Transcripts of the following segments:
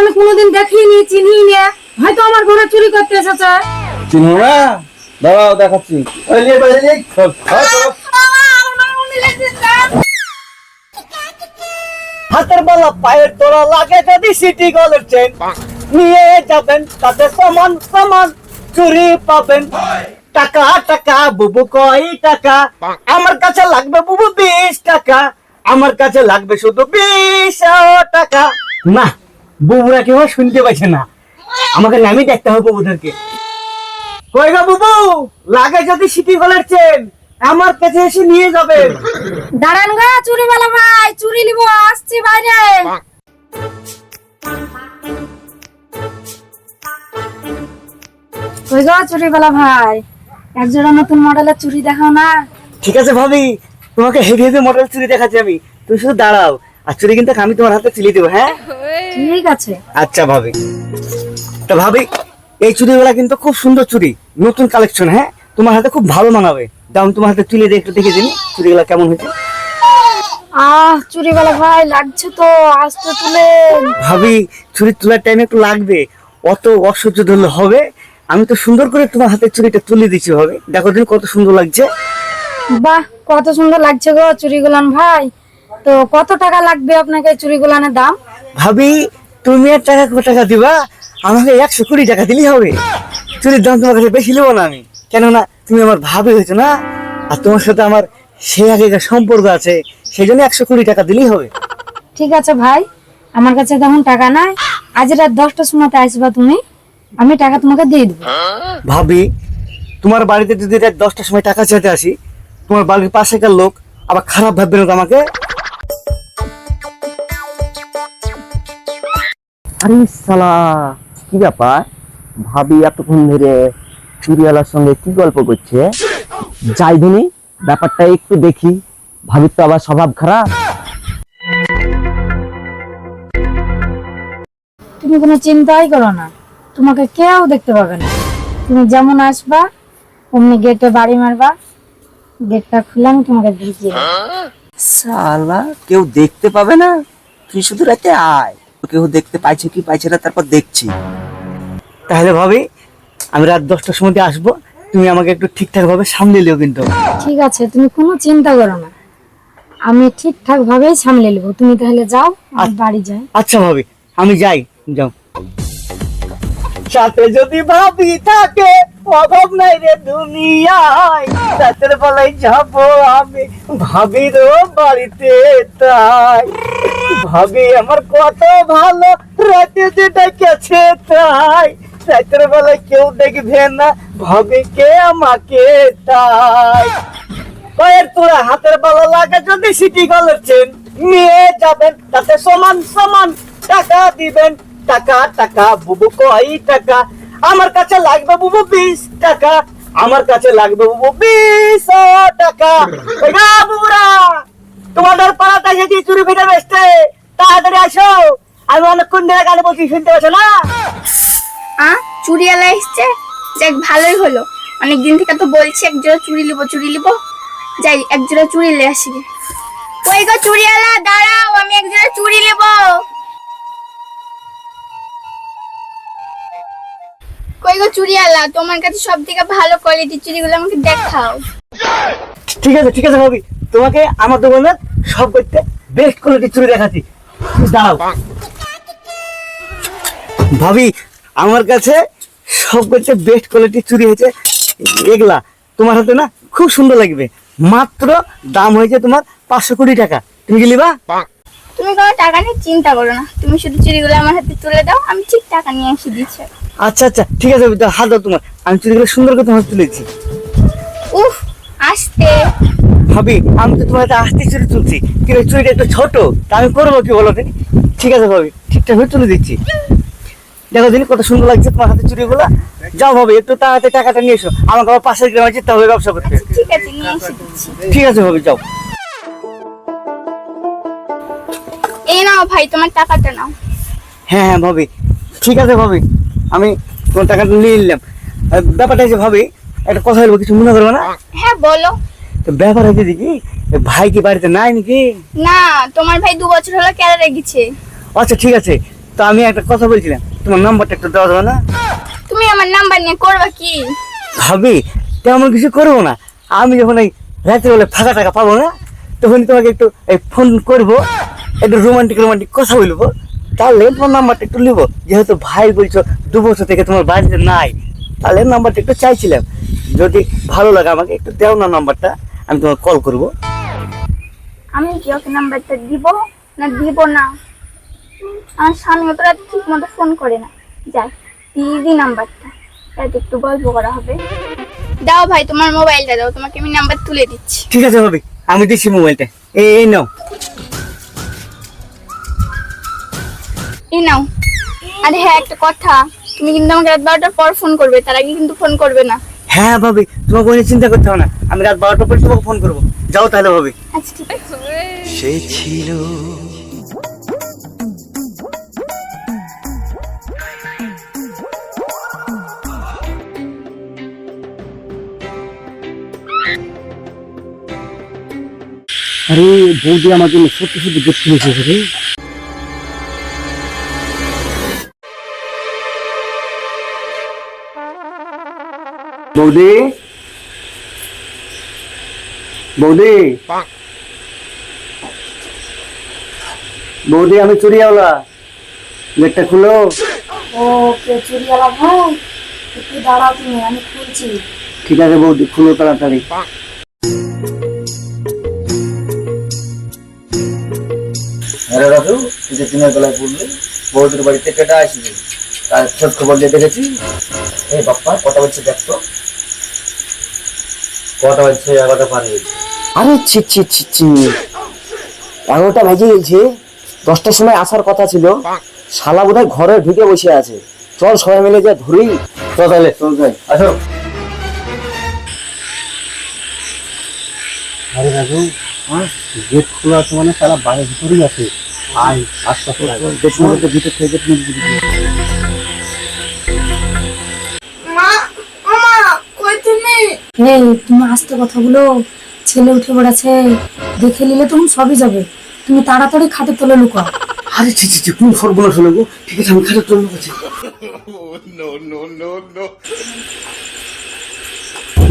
আমি কোনোদিন দেখিনি চিনি নে। হয়তো আমার ঘরে চুরি করতে এসেছে। চিনো না? দাঁড়াও, দেখাচ্ছি। হাতের বেলা, পায়ের লাগে যদি সিটি গলের চেন নিয়ে যাবেন, তাতে সমান সমান চুরি পাবেন। টাকা টাকা, বুবু টাকা? আমার কাছে লাগবে বুবু বিশ টাকা। আমার কাছে লাগবে শুধু বিশ টাকা। না বুবুরা কেউ শুনতে পাইছে না। আমাকে নামই দেখতে হবে বুবুদেরকে। কই গো বুবু? লাগে যদি সিটি গলের চেন আমার কাছে এসে নিয়ে যাবেন দাঁড়ান গা চুরিওয়ালা ভাই চুরি নিব আসছি বাইরে। কই গো চুরিওয়ালা ভাই এক জোড়া নতুন মডেলের চুরি দেখাও না? ঠিক আছে ভাবি তোমাকে হেভি হেভি মডেল চুরি দেখাচ্ছি আমি। তুমি শুধু দাঁড়াও। চুরি কিন্তু আমি তোমার হাতে তুলে দেবো হ্যাঁ? ঠিক আছে। আচ্ছা ভাবি। তা ভাবি এই চুড়িগুলা কিন্তু খুব সুন্দর চুড়ি নতুন কালেকশন হ্যাঁ? তোমার হাতে খুব ভালো মানাবে। দাও তোমার হাতে তুলে দিয়ে একটু দেখে দিন চুড়িগুলা কেমন হয়েছে? আহ চুরিওয়ালা ভাই লাগছে তো আসতে তুলে ভাবি চুরি তোলার টাইম একটু লাগবে অত অসহ্য ধরলে হবে। আমি তো সুন্দর করে তোমার হাতে চুরিটা তুলে দিচ্ছি ভাবে। দেখো দিন কত সুন্দর লাগছে। বাহ কত সুন্দর লাগছে গো চুরিগুলান ভাই। তো কত টাকা লাগবে আপনাকে এই চুরিগুলানের দাম? ভাবি তুমি আর টাকা কত টাকা দিবা? আমাকে একশো কুড়ি টাকা দিলেই হবে। চুরির দাম তোমার কাছে বেশি নেব না আমি। কেননা তুমি আমার ভাবি হয়েছো না আর তোমার সাথে আমার সে আগেকার সম্পর্ক আছে সেই জন্য একশো কুড়ি টাকা দিলেই হবে। ঠিক আছে ভাই আমার কাছে তখন টাকা নাই। আজ রাত দশটার সময়তে আসবা তুমি আমি টাকা তোমাকে দিয়ে দেবো। ভাবি তোমার বাড়িতে যদি রাত দশটার সময় টাকা চাইতে আসি তোমার বাড়ির পাশেকার লোক আবার খারাপ ভাববে না আমাকে আরে সালা কি ব্যাপার? ভাবি এতক্ষণ ধরে চুরিওয়ালার সঙ্গে কি গল্প করছে? যাই ধনি ব্যাপারটা একটু দেখি। ভাবির তো আবার স্বভাব খারাপ। তুমি কোনো চিন্তাই করো না। তোমাকে কেউ দেখতে পাবে না। তুমি যেমন আসবা অমনি গেটে বাড়ি মারবা। গেটটা খুলে আমি তোমাকে ঢুকিয়ে দেবো। সালা কেউ দেখতে পাবে না? তুই শুধু রাতে আয়। কেউ দেখতে পাইছে কি পাইছে না তারপর দেখছি। তাহলে ভাবি আমি রাত দশটার সময় আসব। তুমি আমাকে একটু ঠিকঠাক ভাবে সামলে লিও কিন্তু। ঠিক আছে তুমি কোনো চিন্তা করো না। আমি ঠিকঠাক ভাবেই সামলে নেব। তুমি তাহলে যাও আর বাড়ি যাই। আচ্ছা ভাবি আমি যাই। যাও। সাথে যদি ভাবি থাকে অভাব নাই রে দুনিয়ায়। রাতের বেলায় যাব আমি ভাবির বাড়িতে তাই। ভাবি, আমার কত ভালো। রাতে তাই, রাতের বেলায় কেউ দেখবে না। ভাবিকে আমাকে তাই? কয়ের তোরা হাতের বালা যদি সিটি নিয়ে যাবেন, তাতে সমান সমান টাকা দিবেন। টাকা টাকা, বুবু টাকা? আমার কাছে লাগবে বুবু বিশ টাকা। আমার কাছে লাগবে বুবু বিশ টাকা। বুবুরা! তোমাদের পাড়াটা যদি চুরি ফেটে বেসতে তাড়াতাড়ি আসো। আমি অনেকক্ষণ ধরে গানে বলছি শুনতে পাচ্ছ না? আ এসছে? যাক ভালোই হলো। অনেক দিন থেকে তো বলছি এক জোড়া চুড়ি লিবো চুড়ি লিবো। যাই এক জোড়া চুড়ি লে আসি। কই গো চুড়িওয়ালা দাঁড়াও আমি এক জোড়া চুড়ি লিবো। কই গো চুড়িওয়ালা তোমার কাছে সব থেকে ভালো কোয়ালিটির চুড়িগুলো আমাকে দেখাও। ঠিক আছে ঠিক আছে ভাবি। তোমাকে আমার দোকানে সব করতে বেস্ট কোয়ালিটি চুরি দেখাচ্ছি। দাঁড়াও। ভাবি আমার কাছে সব করতে বেস্ট কোয়ালিটি চুরি হয়েছে। এগুলা তোমার হাতে না খুব সুন্দর লাগবে। মাত্র দাম হয়েছে তোমার পাঁচশো কোটি টাকা। তুমি কি নিবা? তুমি কোনো টাকা নিয়ে চিন্তা করো না। তুমি শুধু চুরিগুলো আমার হাতে তুলে দাও আমি ঠিক টাকা নিয়ে এসে দিচ্ছি। আচ্ছা আচ্ছা ঠিক আছে হাত দাও তোমার। আমি চুরিগুলো সুন্দর করে তোমার তুলেছি উফ আসতে। ভাবি আমি তো তোমার হাতে আসতে চুরি তুলছি। কিন্তু চুরিটা একটু ছোট তা আমি করব কি বলো ঠিক আছে ভাবি ঠিকঠাক হয়ে তুলে দিচ্ছি। দেখো দিন কত সুন্দর লাগছে তোমার হাতে চুরিগুলো। যাও ভাবি একটু তাড়াতাড়ি টাকাটা নিয়ে এসো। আমাকে আবার পাশের গ্রামে যেতে হবে ব্যবসা করতে। ঠিক আছে দিচ্ছি ঠিক আছে ভাবি যাও। এই নাও ভাই তোমার টাকাটা নাও। হ্যাঁ হ্যাঁ ভাবি। ঠিক আছে ভাবি আমি তোমার টাকাটা নিয়ে নিলাম। ব্যাপারটা হচ্ছে ভাবি একটা কথা বলব কিছু মনে করব না? হ্যাঁ বলো। তো ব্যাপার হচ্ছে দেখি ভাই কি বাড়িতে নাই নাকি? না তোমার ভাই দু বছর হলো কেরালা গেছে আচ্ছা ঠিক আছে। তো আমি একটা কথা বলছিলাম তোমার নাম্বারটা একটু দেওয়া যাবে না? তুমি আমার নাম্বার নিয়ে করবা কি? ভাবি তেমন কিছু করব না। আমি যখন এই রাত্রে বেলা ফাঁকা টাকা পাবো না তখন তোমাকে একটু এই ফোন করব একটু রোমান্টিক রোমান্টিক কথা বলব। তাহলে তোমার নাম্বারটা একটু নিবো। যেহেতু ভাই বলছো দু বছর থেকে তোমার বাড়িতে নাই তাহলে নাম্বারটা একটু চাইছিলাম। যদি ভালো লাগে আমাকে একটু দেও না নাম্বারটা। আমি তোমাকে কল করব। আমি কি ওকে নাম্বারটা দিব না দিব না? আমার স্বামীও তো রাতে ঠিক মতো ফোন করে না। যাই দিদি নাম্বারটা রাতে একটু গল্প করা হবে। দাও ভাই তোমার মোবাইলটা দাও তোমাকে আমি নাম্বার তুলে দিচ্ছি। ঠিক আছে ভাবি আমি দিচ্ছি মোবাইলটা এই এই নাও। এই নাও। আরে হ্যাঁ একটা কথা। তুমি কিন্তু আমাকে রাত বারোটার পর ফোন করবে তার আগে কিন্তু ফোন করবে না। হ্যাঁ ভাবি তোমাকে কোনো চিন্তা করতে হবে না। আমি রাত বারোটা পরে তোমাকে ফোন করব। যাও তাহলে ভাবি। আচ্ছা ঠিক আছে সে ছিল আরে বৌদি আমার জন্য সত্যি সত্যি গিফট কিনেছে রে। বৌদি বৌদি বৌদি আমি চুরিয়াওলা গেটটা খুলো। ও কে চুরিওয়ালা ভাই? একটু দাঁড়াও তুমি আমি খুলছি। ঠিক আছে বৌদি খুলো তাড়াতাড়ি। আরে রাজু তুই যে দিনের বেলায় বললি বৌদির বাড়িতে কেটে আসবি? তার খোঁজ খবর দিয়ে দেখেছি এই বাপ্পা কথা বলছে দেখতো কটা হচ্ছে এগারোটা পার হয়েছে আরে ছি ছি ছি ছি। এগারোটা বাজে গেছে। দশটার সময় আসার কথা ছিল। শালা বোধহয় ঘরে ঢুকে বসে আছে। চল সবাই মিলে যা ধরি। চল তাহলে। চল যাই আসো। আরে রাজু গেট খোলা আছে মানে তারা বাইরে ভিতরেই আছে। আয় আস্তে আস্তে ভিতর থেকে তুমি আস্তে কথাগুলো ছেলে উঠে পড়েছে দেখে নিলে তুমি সবই যাবে। তুমি তাড়াতাড়ি খাটে তোলে আরে ছি ছি ছি কোন সর্বনাশ হলো গো? ঠিক আছে আমি চলে গেছি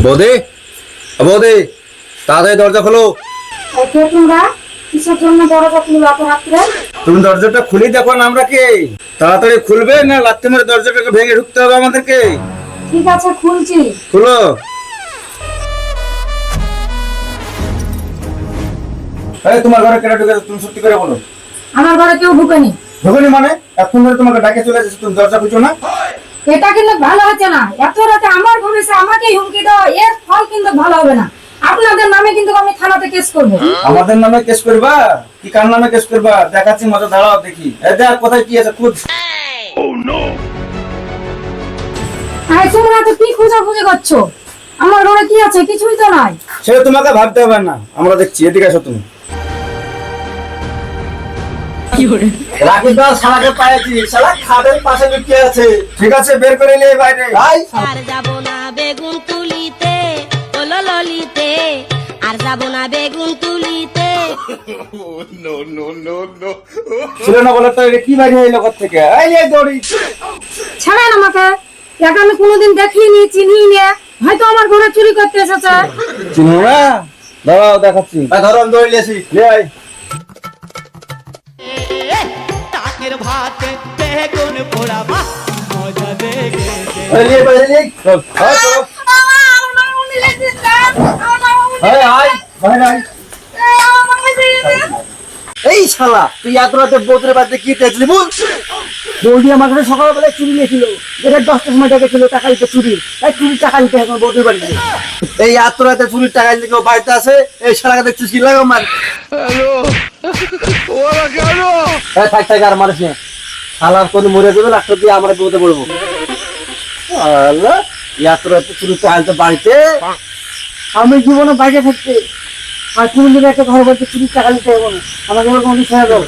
বৌদি বৌদি তাড়াতাড়ি দরজা খোলো। কে তোমরা কিসের জন্য দরজা খুলবে এত রাত্রে? তুমি দরজাটা খুলেই দেখো না আমরা কে? তাড়াতাড়ি খুলবে না? লাত্তি মেরে দরজাটাকে ভেঙে ঢুকতে হবে আমাদেরকে? ঠিক আছে খুলছি। খুলো। এই তোমার ঘরে কেটে তুমি সত্যি করে বলো। আমার ঘরে কেউ ঢুকেনি। ঢুকেনি মানে? এখন ধরে তোমাকে ডাকে চলে এসেছে তুমি দরজা খুঁজো না? এটা কিন্তু ভালো হচ্ছে না। এত রাতে আমার ঘরে এসে আমাকে হুমকি দেওয়া এর ফল কিন্তু ভালো হবে না। আপনাদের নামে কিন্তু আমি থানাতে কেস করব। আমাদের নামে কেস করবা? কি কার নামে কেস করবা? দেখাচ্ছি মজা দাঁড়াও দেখি। এই দেখ কোথায় কি আছে খুঁজ। আরে তোমরা তো কি খোঁজাখুঁজি করছ? আমার ঘরে কি আছে? কিছুই তো নাই। সেটা তোমাকে ভাবতে হবে না। আমরা দেখছি এদিকে আসো তুমি। রাকিব দা শালাকে পাইছি শালা খাদের পাশে লুকিয়ে আছে। ঠিক আছে বের করে নিয়ে বাইরে। আই আর যাব না বেগুন তুলিতে ওলো ললিতে। আর যাব না বেগুন তুলিতে। ছিল না বলে তো এটা কি বাইরে এলো ঘর থেকে? এই নিয়ে দৌড়ি। ছাড়েন আমাকে। আমি কোনোদিন দেখিনি চিনি নিয়ে হয়তো আমার ঘরে চুরি করতে এসেছে। চিনো না? দাঁড়াও দেখাচ্ছি। ধরো আমি দৌড়ে টাকের বেগুন পোড়া বাহ মজা দেখে এই এই শালা তুই এত রাতে বৌদের বাড়িতে কি দেখলি বল? বৌদি আমার কাছে সকালবেলা চুরি নিয়েছিল। এটা দশটার সময় ডেকেছিল টাকা দিতে চুরি। তাই চুরি টাকা দিতে এখন বৌদির বাড়িতে। এই এত রাতে চুরির টাকা দিতে কেউ বাড়িতে আছে এই শালাকে দেখছিস কি লাগে আমার হ্যাঁ থাক থাক আর মারিস না। শালার কোনো মরে যাবে লাস্ট দিয়ে আমরা বিপদে পড়ব। আল্লাহ এত রাতে চুরি টাকা দিতে বাড়িতে। আমি জীবনে বাইরে থাকতে আর তুমি যদি একটা ঘর বাড়িতে চুরি টাকা দিতে হবে না। আমাকে এবার কোনো ছেড়ে দেবো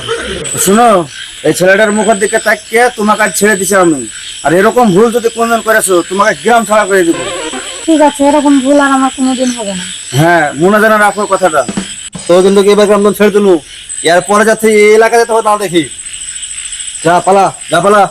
শুনো এই ছেলেটার মুখের দিকে তাকিয়ে তোমাকে আজ ছেড়ে দিছি আমি। আর এরকম ভুল যদি কোনদিন করেছ তোমাকে গ্রাম ছাড়া করে দিব। ঠিক আছে এরকম ভুল আর আমার কোনোদিন হবে না। হ্যাঁ মনে জানা রাখো কথাটা। তো কিন্তু এবার গ্রাম ছেড়ে দিলু এরপরে যাতে এই এলাকা যেতে হবে না দেখি। যা পালা যা পালা